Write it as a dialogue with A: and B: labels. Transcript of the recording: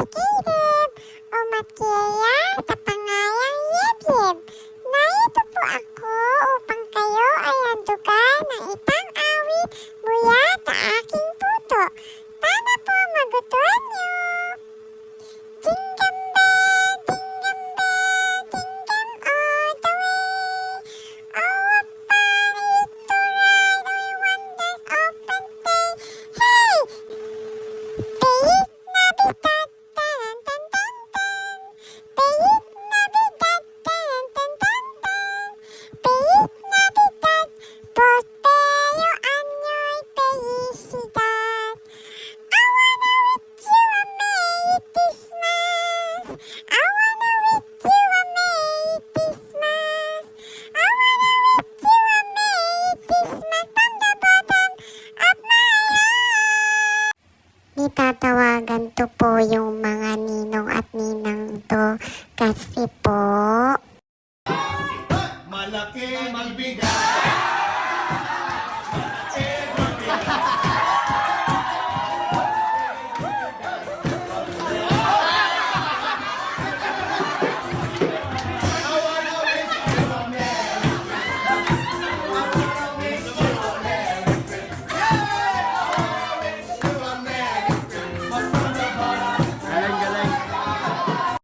A: pagkilib o matkaya sa pangayang Yibib. Narito po ako upang kayo ay handugan ng itang awit Nitatawagan to po yung mga ninong at ninang to kasi po...
B: Malaki magbigay!